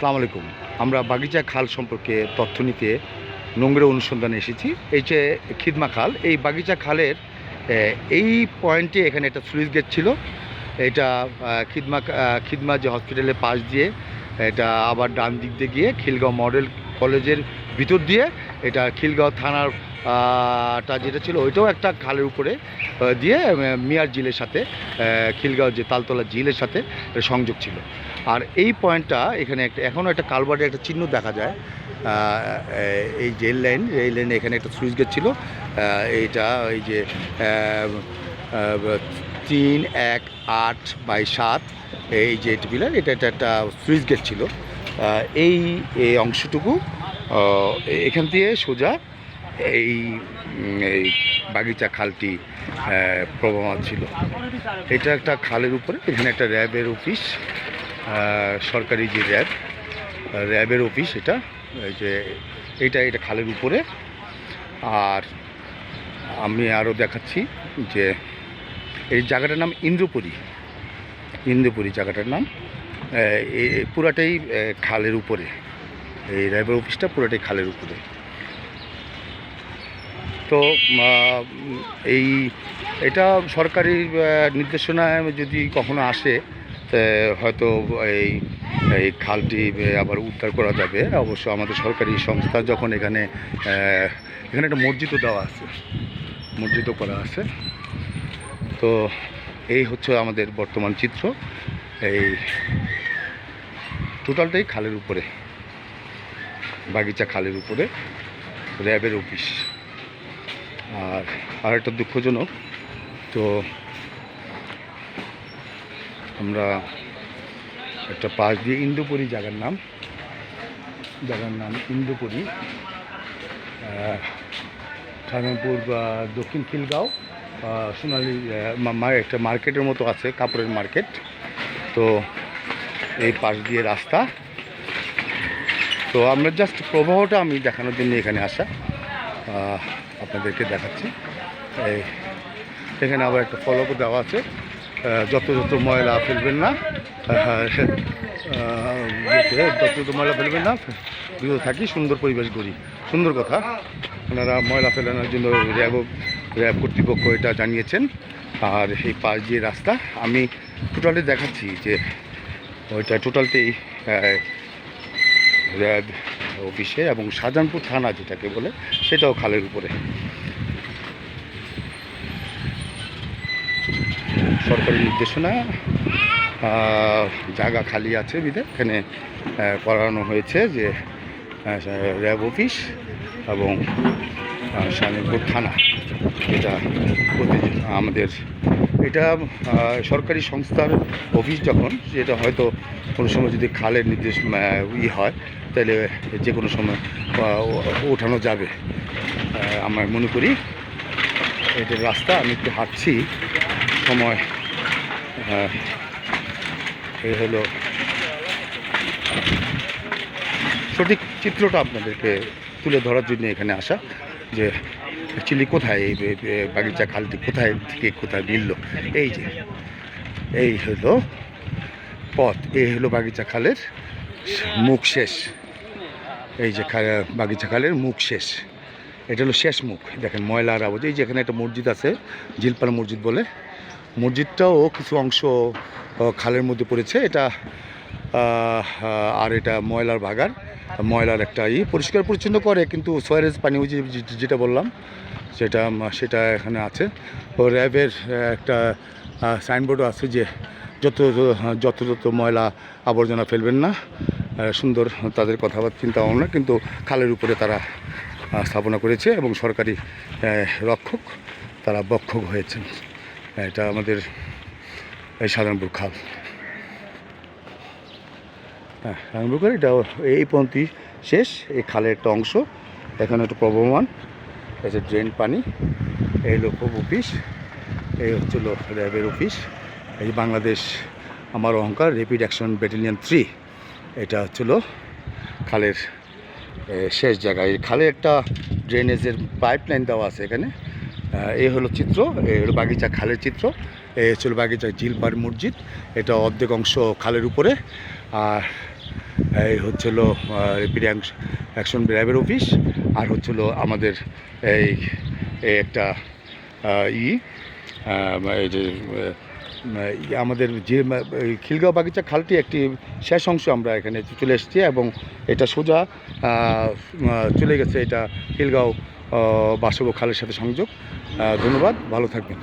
আসসালামু আলাইকুম। আমরা বাগিচা খাল সম্পর্কে তথ্য নিতে নোংরা অনুসন্ধানে এসেছি। এই যে খিদমা খাল, এই বাগিচা খালের এই পয়েন্টে এখানে একটা সুইচ গেট ছিল। এটা খিদমা খিদমা যে হসপিটালের পাশ দিয়ে, এটা আবার ডান দিক দিয়ে গিয়ে খিলগাঁও মডেল কলেজের ভিতর দিয়ে, এটা খিলগাঁও থানার টা যেটা ছিল ওইটাও একটা খালের উপরে দিয়ে মিয়ার জিলের সাথে খিলগাঁও যে তালতলা জিলের সাথে সংযোগ ছিল। আর এই পয়েন্টটা এখানে একটা এখনও একটা কালবার্ডের একটা চিহ্ন দেখা যায়। এই জেল লাইন এই লাইনে এখানে একটা সুইচ গেট ছিল। এইটা এই যে তিন, এক, আট বাই সাত, এই যে পিলার, এটা একটা একটা সুইচ গেট ছিল। এই এই অংশটুকু এখান দিয়ে সোজা এই এই বাগিচা খালটি আহ, প্রবাহমান ছিল। এটা একটা খালের উপরে এখানে একটা র্যাবের অফিস সরকারি যে র্যাব র্যাবের অফিস এটা যে এটা এটা খালের উপরে। আর আমি আরও দেখাচ্ছি যে এই জায়গাটার নাম ইন্দ্রপুরী। ইন্দ্রপুরী জায়গাটার নাম পুরাটাই খালের উপরে। এই র্যাবের অফিসটা পুরাটাই খালের উপরে। তো এই, এটা সরকারি নির্দেশনায় যদি কখনো আসে হয়তো এই এই খালটি আবার উদ্ধার করা যাবে। অবশ্য আমাদের সরকারি সংস্থা যখন এখানে এখানে একটা মসজিদও দেওয়া আছে। মসজিদও করা আছে। তো এই হচ্ছে আমাদের বর্তমান চিত্র। এই টোটালটাই খালের উপরে, বাগিচা খালের উপরে, র্যাবের অফিস। আর আর একটা দুঃখজনক, তো আমরা একটা পাশ দিয়ে ইন্দুপুরি জায়গার নাম জায়গার নাম ইন্দুপুরি ঠাকুরপুর বা দক্ষিণ খিলগাঁও সোনালি একটা মার্কেটের মতো আছে, কাপড়ের মার্কেট, তো এই পাশ দিয়ে রাস্তা। তো আমরা জাস্ট প্রবাহটা আমি দেখানোর জন্য এখানে আসা। আপনাদেরকে দেখাচ্ছি। এখানে আবার একটা ফলকও দেওয়া আছে। যত যত ময়লা ফেলবেন না যত যত ময়লা ফেলবেন না, বিরত থাকি, সুন্দর পরিবেশ গড়ি। সুন্দর কথা। ওনারা ময়লা ফেলানোর জন্য র্যাব র্যাব কর্তৃপক্ষ এটা জানিয়েছেন। আর সেই পাশ দিয়ে রাস্তা, আমি টোটালি দেখাচ্ছি যে ওইটা টোটালটাই র্যাব অফিসে এবং শাহজাহানপুর থানা যেটাকে বলে, সেটাও খালের উপরে। সরকারি নির্দেশনা জায়গা খালি আছে বিধে এখানে করানো হয়েছে যে র্যাব অফিস এবং শাহজাহানপুর থানা এটা আমাদের এটা সরকারি সংস্থার অফিস যখন যেটা হয়তো কোনো সময় যদি খালের নির্দেশ ই হয়, তাহলে যে কোনো সময় ওঠানো যাবে। আমরা মনে করি এটা রাস্তা, আমি একটু হাঁটছি, সময় এই হলো সঠিক চিত্রটা আপনাদেরকে তুলে ধরার জন্য এখানে আসা, যে অ্যাকচুয়ালি কোথায়? এই বাগিচা খালটি কোথায় থেকে কোথায় মিলল? এই যে, এই হলো পথ, এই হলো বাগিচা খালের মুখ শেষ। এই যে বাগিচা খালের মুখ শেষ। এটা হলো শেষ মুখ। দেখেন, ময়লার আওয়াজ এই যে এখানে একটা মসজিদ আছে জিলপাড়া মসজিদ বলে। মসজিদটাও কিছু অংশ খালের মধ্যে পড়েছে। এটা আর এটা ময়লার ভাগার ময়লার একটা ই পরিষ্কার পরিচ্ছন্ন করে, কিন্তু সোয়ারেজ পানি ওই যেটা বললাম সেটা সেটা এখানে আছে। ও র্যাবের একটা সাইনবোর্ডও আছে যে যত, যত- যত ময়লা আবর্জনা ফেলবেন না সুন্দর তাদের কথাবার্তা চিন্তা ভাবনা কিন্তু খালের উপরে তারা স্থাপনা করেছে এবং সরকারি রক্ষক তারা বক্ষক হয়েছেন। এটা আমাদের এই সাধারণপুর খাল। হ্যাঁ সাধারণপুর এটা এই পন্থী শেষ, এই খালের একটা অংশ, এখানে একটা প্রবহমান এই যে ড্রেন পানি, এই হলো খুব অফিস, এই হচ্ছিল র্যাবের অফিস, এই বাংলাদেশ আমার অহংকার র্যাপিড অ্যাকশন ব্যাটালিয়ন থ্রি এটা হচ্ছিল খালের শেষ জায়গায় এই খালে একটা ড্রেনেজের পাইপ লাইন দেওয়া আছে এখানে। এই হলো চিত্র এই হলো বাগিচা খালের চিত্র এই হচ্ছিল বাগিচা জিলপার মসজিদ, এটা অর্ধেক অংশ খালের উপরে। আর এই হচ্ছিল রিপিড অ্যাকশন র্যাবের অফিস আর হচ্ছিল আমাদের এই একটা ই এই যে আমাদের যে খিলগাঁও বাগিচা খালটি একটি শেষ অংশ আমরা এখানে চলে এসেছি এবং এটা সোজা চলে গেছে এটা খিলগাঁও বাসব খালের সাথে সংযোগ। ধন্যবাদ, ভালো থাকবেন।